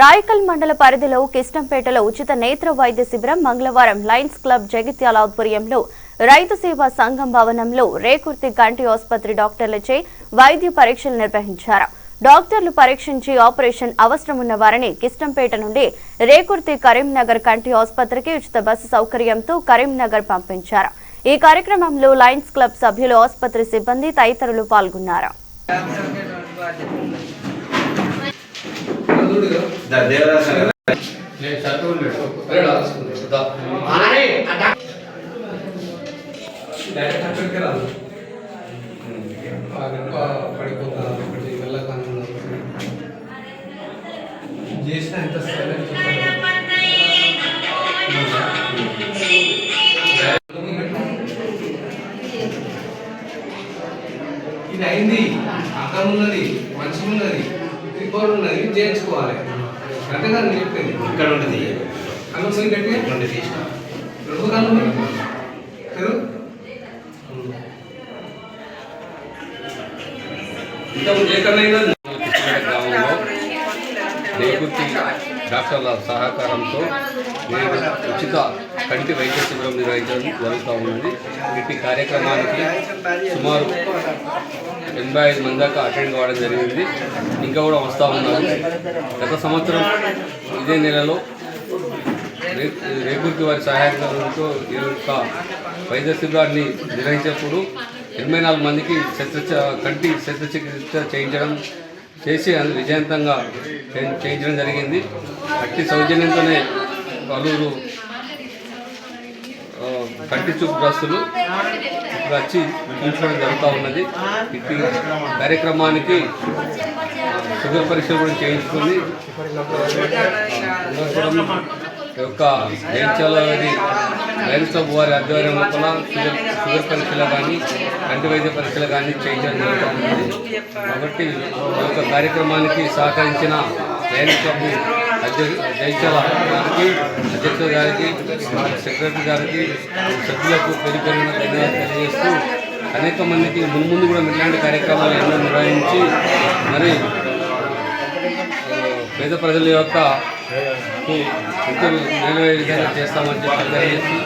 రాయకల్ మండల పరిధిలో కిష్టంపేటలో ఉచిత నేత్ర వైద్య శిబిరం మంగళవారం లయన్స్ క్లబ్ జగిత్యాల ఆధ్వర్యంలో రైతు సేవా సంఘం భవనంలో రేకుర్తి కంటి ఆసుపత్రి డాక్టర్లచే వైద్య పరీక్షలు నిర్వహించారు. డాక్టర్లు పరీక్షించి ఆపరేషన్ అవసరం ఉన్న వారిని కిష్టంపేట నుండి రేకుర్తి కరీంనగర్ కంటి ఆసుపత్రికి ఉచిత బస్సు సౌకర్యంతో కరీంనగర్ పంపించారు. ఈ కార్యక్రమంలో లయన్స్ క్లబ్ సభ్యులు ఆసుపత్రి సిబ్బంది తదితరులు పాల్గొన్నారు. చేసిన ఎంత సైలెంట్ ఇది అయింది. అర్థం ఉన్నది మంచిగా ఉన్నది రిపోర్ట్ ఉన్నది చేయించుకోవాలి. చెప్పింది. ఇక్కడ ఉండదు మూసి గట్టిగా? రెండు. ఇంతకుముందు కిష్కింద గ్రామంలో డాక్టర్ల సహకారంతో నేను ఉచిత కంటి వైద్య శిబిరం నిర్వహించడం జరుగుతూ ఉన్నది. వీటి కార్యక్రమానికి సుమారు ఎనభై ఐదు మంది దాకా అటెండ్ కావడం జరిగింది. ఇంకా కూడా వస్తూ ఉన్నారు. గత సంవత్సరం ఇదే నెలలో రే- వారి సహాయకులతో ఈ యొక్క వైద్య శిబిరాన్ని నిర్వహించినప్పుడు ఎనభై నాలుగు మందికి శస్త్రచ కంటి శస్త్రచికిత్స చేయించడం చేసి విజయవంతంగా చేయించడం జరిగింది. అట్టి సౌజన్యంతోనే పలువురు కంటి చూపు గ్రస్తులు ఇప్పుడు వచ్చి చూపించడం జరుగుతూ ఉన్నది. ఇట్టి కార్యక్రమానికి ఆ, షుగర్ పరీక్షలు కూడా చేయించుకుని యొక్క జయించాలని లయన్స్ క్లబ్ వారి ఆధ్వర్యం లోపల షుగర్ పరీక్షలు కానీ కంటి వైద్య పరీక్షలు కానీ చేయించడం జరుగుతూ కాబట్టి ఈ యొక్క కార్యక్రమానికి సహకరించిన లయన్స్ క్లబ్ అధ్యక్ష గారికి అధ్యక్షుల గారికి సెక్రటరీ గారికి సభ్యులకు పేరు పేరున ధన్యవాదాలు తెలియజేస్తూ అనేక మందికి ముందు కూడా ఇలాంటి కార్యక్రమాలు ఎన్నో నిర్వహించి మరి పేద ప్రజల యొక్క ఎంతో మేలు విధంగా చేస్తామని చెప్పి తెలియజేసి